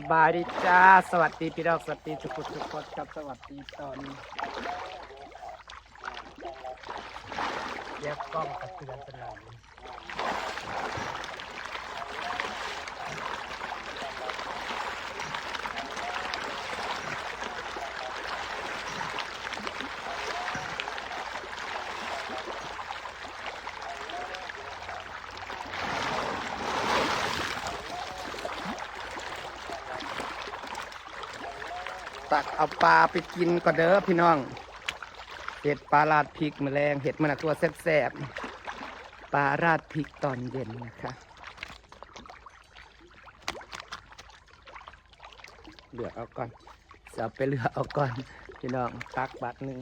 สบายดีจ้า สวัสดีพี่น้องสวัสดีทุกคนทุกคนครับสวัสดีตอนแยกกล้องกับเตือนตลอด ตักเอาปลาไปกินก็เด้อพี่น้องเห็ดปลาราดพริกแมลงเห็ดมันตัวแซ่บๆปลาราดพริกตอนเย็นนะคะเลือเอาก่อนจะไปเลือเอาก่อนพี่น้องตักบาทหนึ่ง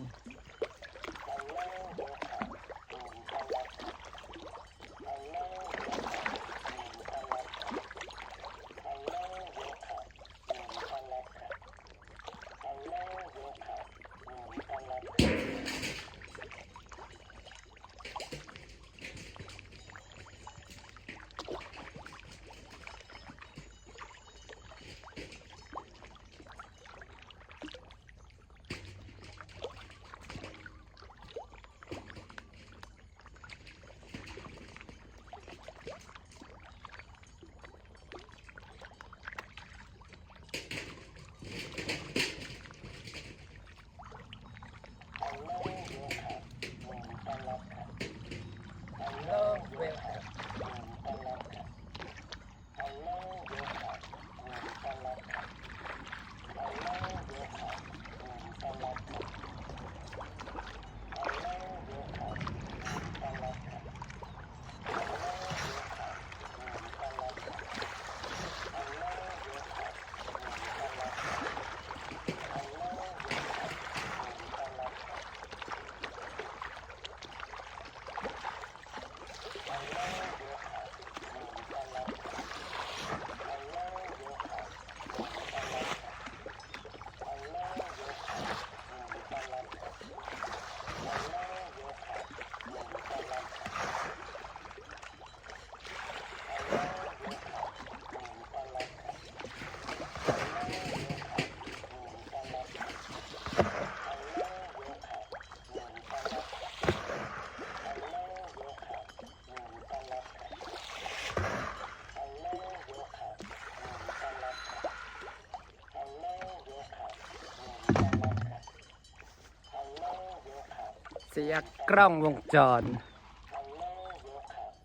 เสียกล้องวงจร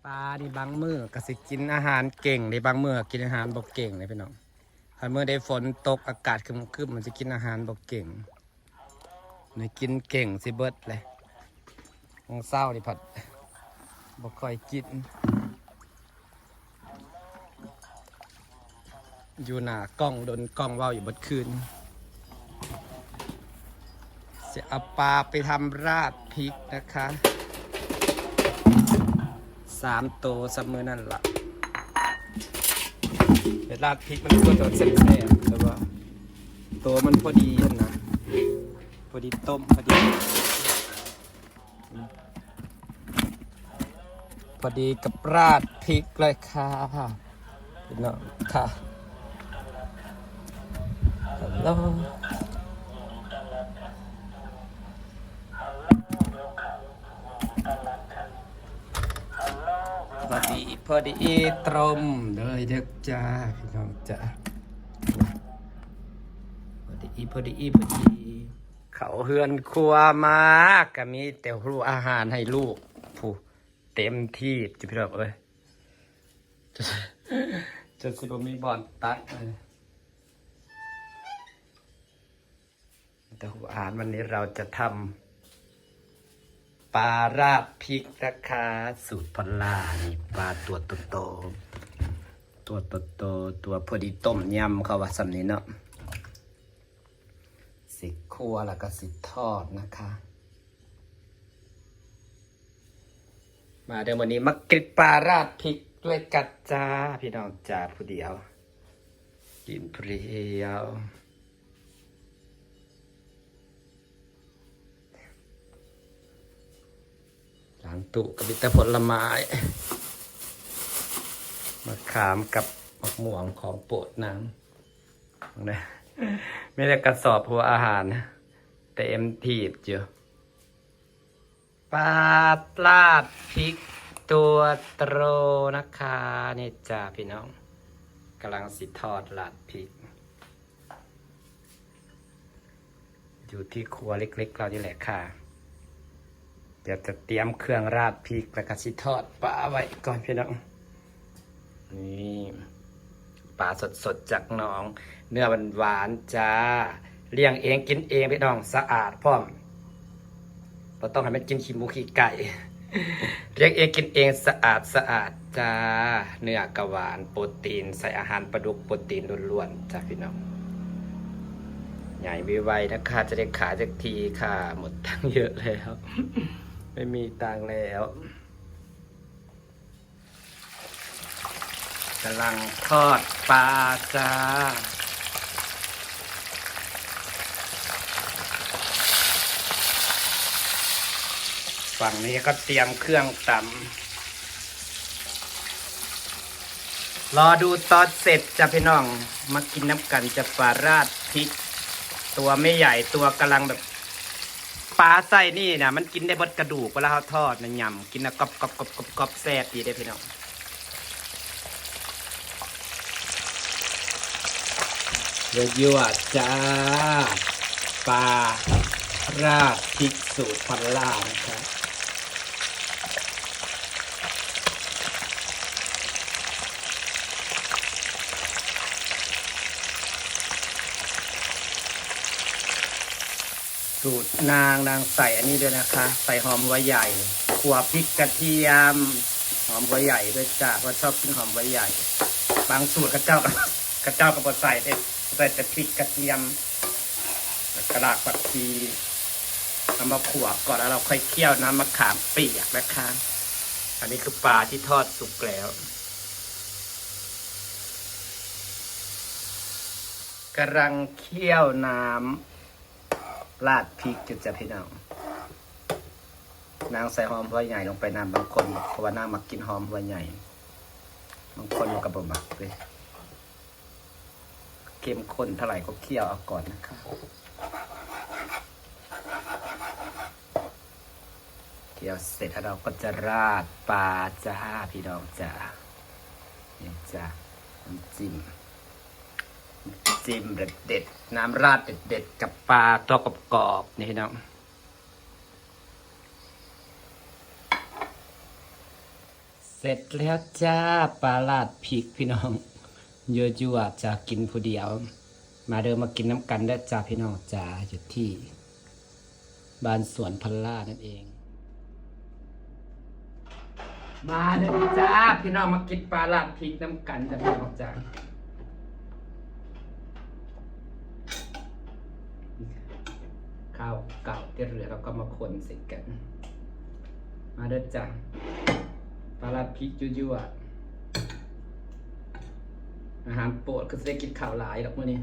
ปลานี่บางมือก็สิกินอาหารเก่งในบางมือกินอาหารบกเก่งเลยพี่น้องถ้าเมื่อได้ฝนตกอากาศคึมๆมันจะกินอาหารบกเก่งในกินเก่งสิเบิดเลยของเศร้านี่ผัดบกค่อยกิน อยู่หน้ากล้องโดนกล้องว้าอยู่เบดคืน จะเอาปลาไปทำราดพริกนะคะสามตัวสมือนั่นละเดี๋ยวราดพริกมันก็ตัวเส้นแสบแต่ว่าตัวมันพอดีนะพอดีต้มพอดี พอดีกับราดพริกเลยค่ะพี่น้องค่ะฮัลโหล พอดี พอดีตรมเลยเด็กจ้าพี่น้องจ้าพอดีพอดีพอดี เขาเฮือนครัวมากก็มีแต่รูอาหารให้ลูกผู้เต็มที่จิพี่น้องเอ้ยจะจะสิบมีบอลตักเลยแต่หัวอาหารวันนี้เราจะทำ ปลาราดพริกนะคะ สูตรพลานี่ปลาตัวโตๆตัวโตๆตัวพอดีต้มยำเขาว่าสำนี้เนาะสิคั่วแล้วก็สิทอดนะคะ มาเดี๋ยววันนี้มากินปลาราดพริกด้วยกัดจ้า พี่น้องจ้าผู้เดียว กินเพรียว หลังตุกับิตผลไม้มะขามกับมะม่วงของโปรดนางนะไม่ได้กระสอบหัวอาหารนะแต่เอ็มทีบเจอปลาลาดพริกตัวโตรนะคะนี่จ้าพี่น้องกำลังสิทอดลาดพริก อยู่ที่ครัวเล็กๆเรานี่แหละค่ะ เดี๋ยวจะเตรียมเครื่องราดพริกแล้วก็สิทอดปลาไว้ก่อนพี่น้อง นี่ปลาสดๆจากหนอง เนื้อหวานๆจ้าเลี้ยงเองกินเองพี่น้องสะอาดพร้อมเราต้องให้มันกินขี้หมูขี้ไก่ เลี้ยงเองกินเองสะอาดสะอาดจ้าเนื้อกระหวานโปรตีน ใส่อาหารปลาดุกโปรตีนล้วนๆจ้าพี่น้องใหญ่ไวๆนะคะจะได้ขายสักทีค่ะ หมดตังเยอะแล้ว ไม่มีตังแล้วกำลังทอดปลาจ้า ฝั่งนี้ก็เตรียมเครื่องตำรอดูตอนเสร็จจะพี่น้อง มากินน้ำกันจะปลาราดพริก ตัวไม่ใหญ่ตัวกำลังแบบ ปลาไส้นี่นะมันกินได้บดกระดูกเวลาเขาทอดนะยำกินนะกรอบกรอบกรอบกรอบกรอบแซ่บดีได้พี่น้องเยอะยวๆจ้าปลาราดพริกสูตรพันล่านะครับ สูตรนางนางใส่อันนี้ด้วยนะคะ ใส่หอมหัวใหญ่ขัวพริกกระเทียม หอมหัวใหญ่ด้วยจ้าเพราะชอบกินหอมหัวใหญ่ บางสูตรกระเจ้ากับกระเจ้ากับบใส่เด็ใส่แต่พริกกระเทียมกระดาษผักชีเอามาขัวก่อนแล้วเราค่อยเคี่ยวน้ำมะขามเปียกนะคะ อันนี้คือปลาที่ทอดสุกแล้วกำลังเคี่ยวน้ำ ราดพริกจะจะพี่น้องนางใส่หอมหัวใหญ่ลงไปน้ำบางคนเพราะว่านางมักกินหอมหัวใหญ่ บางคนมันก็บ่มักเลยเข้มข้นเท่าไหร่ก็เคี่ยวเอาก่อนนะครับเคี่ยวเสร็จแล้วเราก็จะราดปลาจ้าพี่น้องจ้านี่จ้าน้ำจิ้ม จิ้มเด็ดๆน้ำราดเด็ดๆกับปลาตัวกรอบๆนี่พี่น้องเสร็จแล้วจ้าปลาลาดพริกพี่น้องเยอะจั่วจะกินผู้เดียว มาเดินมากินน้ำกันได้จ้าพี่น้องจ้าอยู่ที่บ้านสวนพันล่านั่นเอง มาเดินจ้าพี่น้องมากินปลาลาดพริกน้ำกันจ้าพี่น้องจ้า ข้าวเก่าที่เหลือเราก็มาคนใส่กัน มาเด้อจ้ะปลาพริกยั่วๆอาหารโปรดก็จะได้กินข้าวหลายหรอกมื่อนี้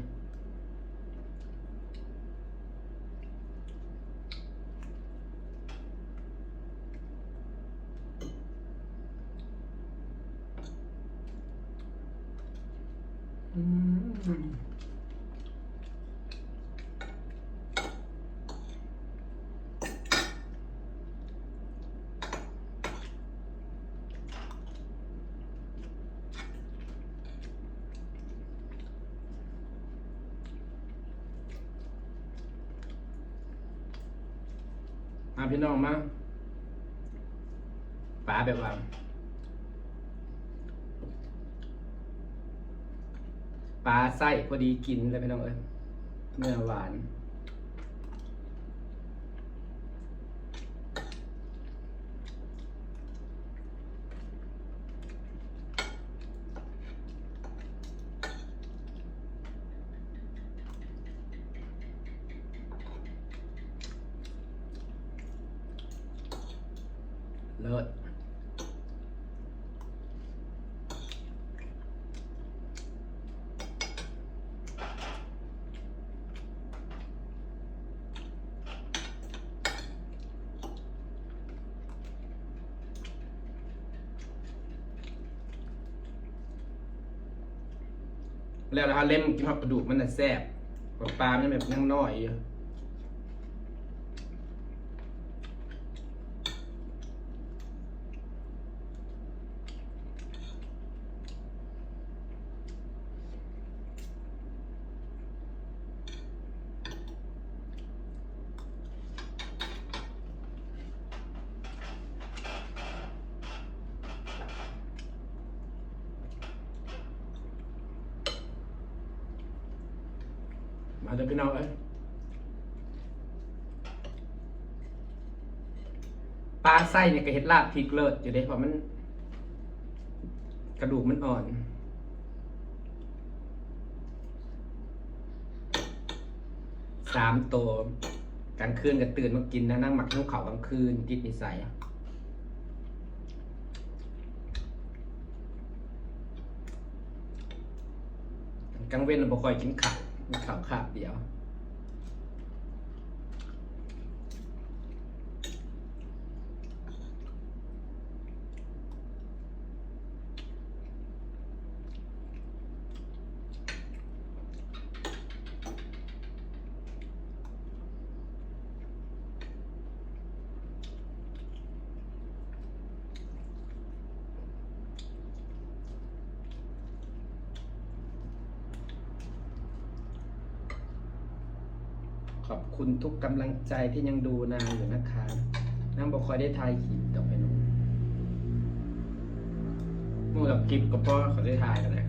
อืมาพี่น้องมาปลาแบบว่าปลาไส้พอดีกินเลยพี่น้องเอ้ยเนื้อหวาน ลิศแล้วนะคะเล่มกินผักกระดูกมันน่ะแซ่บปลาปลามันแบบนั่งน้อยาเดี๋ยวพี่น้องเอ้ยปลาไส้เนี่ยก็เห็ดลาบพริกเลิศอยู่เด้เพราะมัน กระดูกมันอ่อน สามตัวกลางคืนก็ตื่นมากินนะนั่งหมักนุ่งเขากลางคืนติดนิสัยกลางเว้นเราบ่ค่อยกินข้าว มีข้าวคาเดียว อบคุณทุกกำลังใจที่ยังดูนางอยู่นะคะนางบอกคอยได้ทายขีดต่อไปนู้นมู่กับกิฟกับพ่อเขาได้ทายกันเล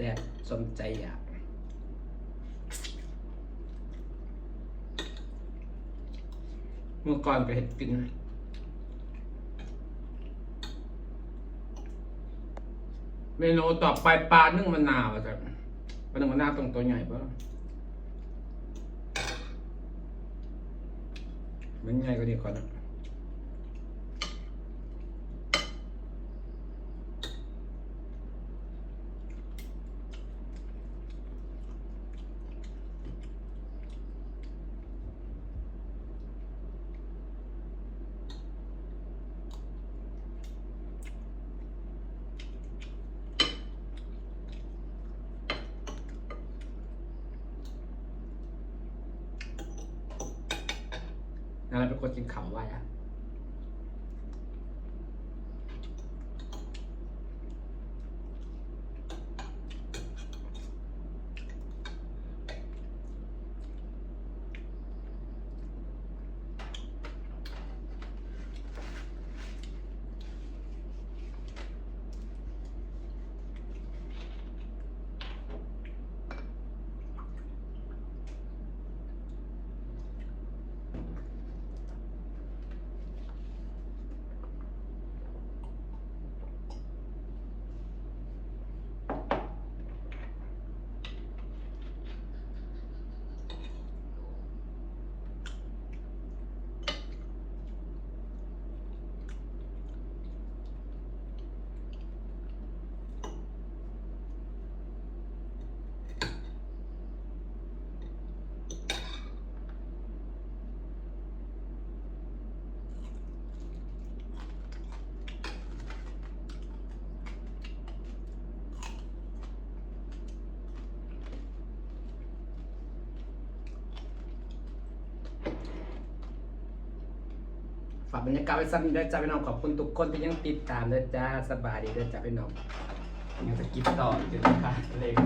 ซ่บสมใจอยากเมื่อก่อนก็เห็ดกินเมนูต่อไปปลานึ่งมะนาวอะจ้ะปลานึ่งมะนาวตรงตัวใหญ่ปะมันใหญ่กว่านี้ก่อนนะ นั่นแหละเป็นคนกินเขาไว้อะ บรรยากาศไว้สั้นเด้อจ้าพี่น้องขอบคุณทุกคนที่ยังติดตามเด้อจ้าสบายดีเด้อจ้าพี่น้องยังจะกินต่ออยู่นะคะเล็ก